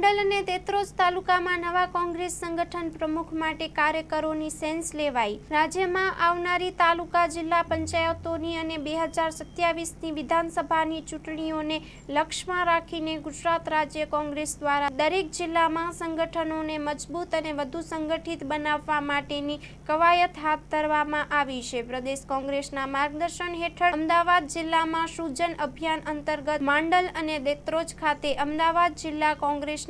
માંડલ અને તેત્રોજ તાલુકામાં નવા કોંગ્રેસ સંગઠન પ્રમુખ માટે કાર્યકરોની સેન્સ લેવાઈ. રાજ્યમાં આવનારી તાલુકા જિલ્લા પંચાયતોની અને બે હજાર સત્યાવીસની વિધાનસભાની ચૂંટણીઓને લક્ષમાં રાખીને ગુજરાત રાજ્ય કોંગ્રેસ દ્વારા દરેક જિલ્લામાં સંગઠનોને મજબૂત અને વધુ સંગઠિત બનાવવા માટેની કવાયત હાથ ધરવામાં આવી છે. પ્રદેશ કોંગ્રેસના માર્ગદર્શન હેઠળ અમદાવાદ જિલ્લામાં સૃજન અભિયાન અંતર્ગત માંડલ અને દેત્રોજ ખાતે અમદાવાદ જિલ્લા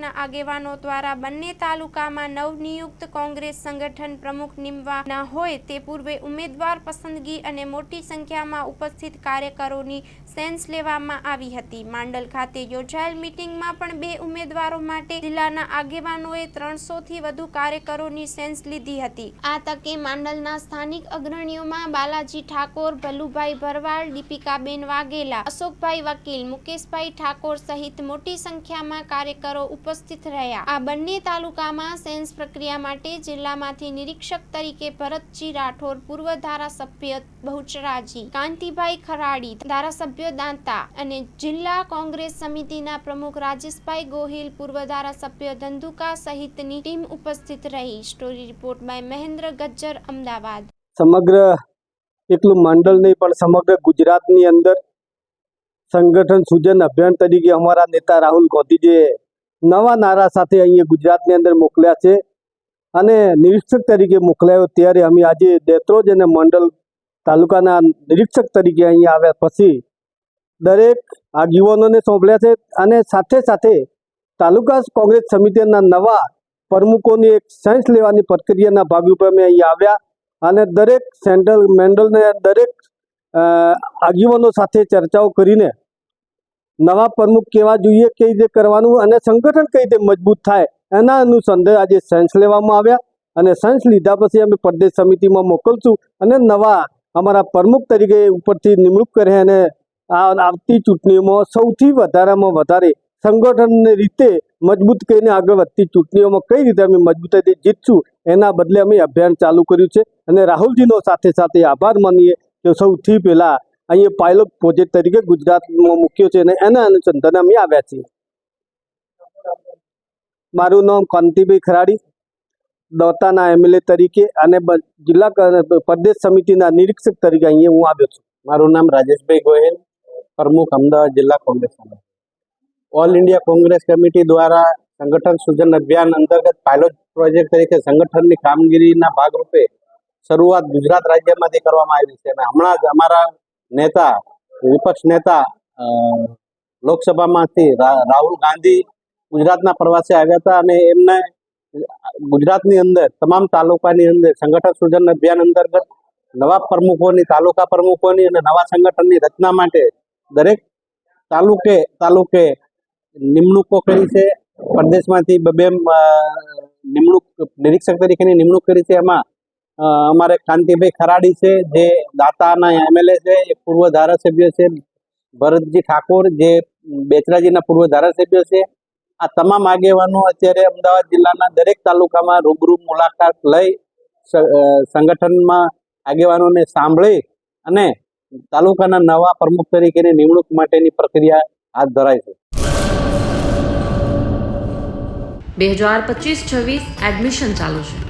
કોંગ્રેસના આગેવાનો દ્વારા બંને તાલુકામાં નવનિયુક્ત કોંગ્રેસ સંગઠન પ્રમુખ નિમવાના હોય તે પૂર્વે ઉમેદવાર પસંદગી અને મોટી સંખ્યામાં ઉપસ્થિત કાર્યકરોની સેન્સ લેવામાં આવી હતી. માંડલ ખાતે યોજાયેલ મીટિંગમાં પણ બે ઉમેદવારો માટે જિલ્લાના આગેવાનોએ ત્રણસોથી વધુ કાર્યકરોની સેન્સ લીધી હતી. આ તકે માંડલના સ્થાનિક અગ્રણીઓમાં બાલાજી ઠાકોર, ભલુભાઈ ભરવાડ, દીપિકાબેન વાઘેલા, અશોકભાઈ વકીલ, મુકેશભાઈ ઠાકોર સહિત મોટી સંખ્યામાં કાર્યકરો ઉપસ્થિત રહ્યા. આ બંને તાલુકામાં સેન્સ પ્રક્રિયા માટે જિલ્લામાંથી નિરીક્ષક તરીકે ભરતજી રાઠોડ પૂર્વ ધારાસભ્ય બહુચરાજી, કાંતિભાઈ ખરાડી, ધારાસભ્ય દાંતા અને જિલ્લા કોંગ્રેસ સમિતિના પ્રમુખ રાજેશભાઈ ગોહિલ, પૂર્વ ધારાસભ્ય ધંધુકા સહિતની ટીમ ઉપસ્થિત રહી. Story report by Mahendra Gajjar, Ahmedabad. સમગ્ર એટલું મંડળ નહીં, પણ સમગ્ર ગુજરાતની અંદર સંગઠન સૂજન અભિયાન તરીકે અમારા નેતા રાહુલ ગાંધીજીએ નવા નારા સાથે અહીંયા ગુજરાતની અંદર મોકલ્યા છે. અને નિરીક્ષક તરીકે મોકલાયો ત્યારે અમે આજે દેત્રોજ અને મંડળ તાલુકાના નિરીક્ષક તરીકે અહીંયા આવ્યા પછી દરેક આગેવાનોને સોંપડ્યા છે. અને સાથે સાથે તાલુકા કોંગ્રેસ સમિતિના નવા પ્રમુખોની એક સાયન્સ લેવાની પ્રક્રિયાના ભાગરૂપે અમે અહીંયા આવ્યા. અને દરેક સેન્ટ્રલ મેન્ડલને દરેક આગેવાનો સાથે ચર્ચાઓ કરીને નવા પ્રમુખ કેવા જોઈએ, કઈ રીતે કરવાનું અને સંગઠન કઈ રીતે મજબૂત થાય, એના અનુસંધે આજે સાયન્સ લેવામાં આવ્યા અને સાયન્સ લીધા પછી અમે પ્રદેશ સમિતિમાં મોકલશું અને નવા અમારા પ્રમુખ તરીકે ઉપરથી નિમણૂક કરે અને આવતી ચૂંટણીઓમાં સૌથી વધારેમાં વધારે સંગઠનને રીતે મજબૂત કરીને આગળ વધતી ચૂંટણીઓમાં કઈ રીતે અમે મજબૂતાઈથી જીતશું, એના બદલે અમે અભિયાન ચાલુ કર્યું છે. અને રાહુલજીનો સાથે સાથે આભાર માનીએ કે સૌથી પહેલા અહીંયા પાયલોટ પ્રોજેક્ટ તરીકે ગુજરાતમાં મૂક્યો છે અને એના અનુસંધાને અમે આવ્યા છીએ. મારું નામ કાંતિભાઈ ખરાડી, દોતાના એમએલએ તરીકે અને જિલ્લા પ્રદેશ સમિતિના નિરીક્ષક તરીકે અહીંયા હું આવ્યો છું. મારું નામ રાજેશભાઈ ગોહિલ, પ્રમુખ અમદાવાદ જિલ્લા Congress all India Congress committee દ્વારા સંગઠન સૂજન અભિયાન અંતર્ગત પાયલોટ પ્રોજેક્ટ તરીકે સંગઠનની કામગીરીના ભાગરૂપે શરૂઆત ગુજરાત રાજ્યમાંથી કરવામાં આવી છે અને હમણાં જ અમારા નેતા, વિપક્ષ નેતા લોકસભામાંથી રાહુલ ગાંધી ગુજરાતના પ્રવાસે આવ્યા હતા અને એમને ગુજરાતની અંદર, તમામ તાલુકાની અંદર, સંગઠન સૃજન અભિયાન અંતર્ગત નવા પ્રમુખોની, તાલુકા પ્રમુખોની અને નવા સંગઠનની રચના માટે દરેક તાલુકે તાલુકે નિમણૂકો કરી છે. પ્રદેશમાંથી બબે નિમણૂક, નિરીક્ષક તરીકેની નિમણૂક કરી છે. એમાં અમારે કાંતિભાઈ ખરાડી છે, જે દાતાના એમએલએ છે, એ પૂર્વ ધારાસભ્ય છે, ભરતજી ઠાકોર, જે બેચરાજીના પૂર્વ ધારાસભ્ય છે. આ તમામ આગેવાનો અત્યારે અમદાવાદ જિલ્લાના દરેક તાલુકામાં રૂબરૂ મુલાકાત લઈ સંગઠનમાં આગેવાનોને સાંભળી અને તાલુકાના નવા પ્રમુખ તરીકેની નિમણૂક માટેની પ્રક્રિયા હાથ ધરાય છે. બે હજાર પચીસ છવ્વીસ એડમિશન ચાલુ છે.